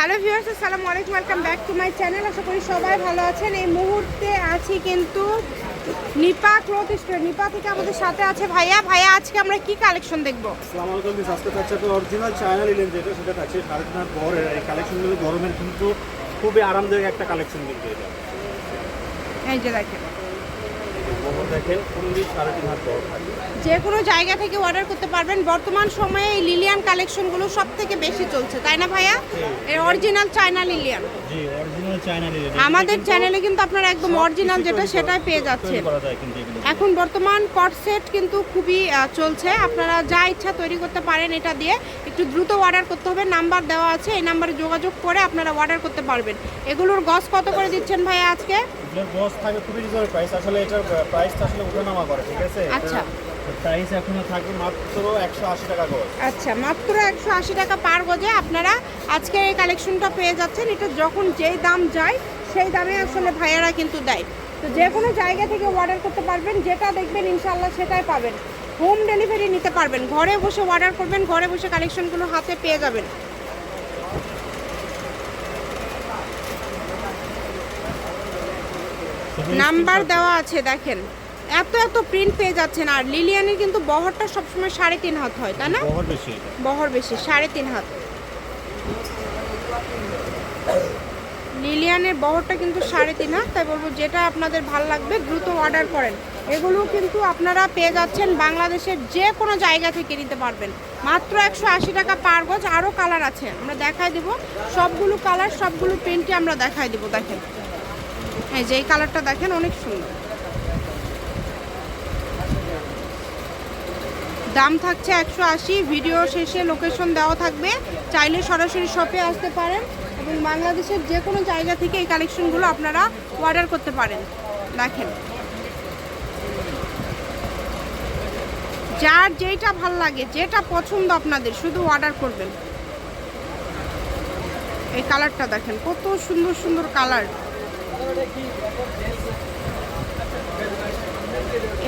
Hello viewers আসসালামু আলাইকুম welcome back to my channel আশা করি সবাই ভালো আছেন। এই মুহূর্তে আছি কিন্তু নিপা ক্লথ স্টোর নিপা থেকে আমাদের সাথে আছে ভাইয়া। ভাইয়া আজকে আমরা কি কালেকশন দেখব? আসসালামু আলাইকুম। মিস আজকে থাকছে একটা অরিজিনাল চায়না লিলেন যেটা সেটা থাকছে সাড়ে তিন বহরের এই কালেকশনগুলো গরমের কিন্তু খুবই আরামদায়ক একটা কালেকশন কিন্তু এটা। এই যে দেখেন। যে কোনো জায়গা থেকে অর্ডার করতে পারবেন। বর্তমান সময়ে এই লিলিয়ান কালেকশনগুলো সব থেকে বেশি চলছে তাই না ভাইয়া? এর অরিজিনাল চায়না লিলিয়ান জি অরিজিনাল চায়না লিলেন আমাদের চ্যানেলে কিন্তু আপনারা একদম অরিজিনাল যেটা সেটাই পেয়ে যাচ্ছেন। এগুলো এখন বর্তমান কট সেট কিন্তু খুবই চলছে। আপনারা যা ইচ্ছা তৈরি করতে পারেন এটা দিয়ে। একটু দ্রুত অর্ডার করতে হবে। নাম্বার দেওয়া আছে। এই নাম্বারে যোগাযোগ করে আপনারা অর্ডার করতে পারবেন। এগুলোর গস কত করে দিচ্ছেন ভাইয়া আজকে? বস থাকে খুবই রিজনেবল প্রাইস আসলে এটার প্রাইসটা আসলে ওঠানামা করে ঠিক আছে? আচ্ছা। প্রাইস এখনও থাকবে মাত্র একশো আশি টাকা গজ আচ্ছা মাত্র একশো আশি টাকা পার গজে আপনারা আজকে এই কালেকশনটা পেয়ে যাচ্ছেন। এটা যখন যেই দাম যায় সেই দামে আসলে ভাইয়ারা কিন্তু দেয়। তো যে কোনো জায়গা থেকে অর্ডার করতে পারবেন যেটা দেখবেন ইনশাল্লাহ সেটাই পাবেন। হোম ডেলিভারি নিতে পারবেন। ঘরে বসে অর্ডার করবেন ঘরে বসে কালেকশনগুলো হাতে পেয়ে যাবেন। নাম্বার দেওয়া আছে দেখেন। এত এত প্রিন্ট পেয়ে যাচ্ছেন। আর লিলিয়ানের কিন্তু বহরটা সবসময় সাড়ে তিন হাত হয় তাই না? বহর বেশি বহর বেশি সাড়ে তিন হাত। লিলিয়ানের বহরটা কিন্তু সাড়ে তিন হাত তাই বলব যেটা আপনাদের ভালো লাগবে দ্রুত অর্ডার করেন। এগুলো কিন্তু আপনারা পেয়ে যাচ্ছেন বাংলাদেশের যে কোনো জায়গা থেকে নিতে পারবেন। মাত্র একশো আশি টাকা পার গজ আরও কালার আছে। আমরা দেখাই দিব। সবগুলো কালার সবগুলো প্রিন্টই আমরা দেখাই দিব দেখেন। হ্যাঁ যেই কালারটা দেখেন অনেক সুন্দর। দাম থাকছে একশো আশি ভিডিও শেষে লোকেশন দেওয়া থাকবে। চাইলে সরাসরি শপে আসতে পারেন এবং বাংলাদেশের যে কোনো জায়গা থেকে এই কালেকশনগুলো আপনারা অর্ডার করতে পারেন। দেখেন। যার যেটা ভালো লাগে, যেটা পছন্দ আপনাদের, শুধু অর্ডার করবেন। এই কালারটা দেখেন, কত সুন্দর সুন্দর কালার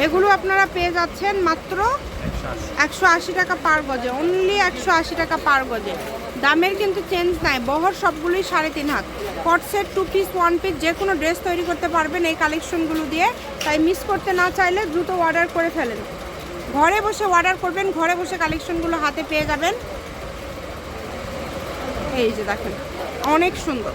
এগুলো আপনারা পেয়ে যাচ্ছেন মাত্র একশো আশি টাকা পার গজে অনলি একশো আশি টাকা পার গজে। দামের কিন্তু চেঞ্জ নাই, বহর সবগুলোই সাড়ে তিন হাত। কট set two piece one piece যে কোনো ড্রেস তৈরি করতে পারবেন এই কালেকশনগুলো দিয়ে। তাই মিস করতে না চাইলে দ্রুত অর্ডার করে ফেলেন। ঘরে বসে অর্ডার করবেন, ঘরে বসে কালেকশনগুলো হাতে পেয়ে যাবেন। এই যে দেখেন, অনেক সুন্দর।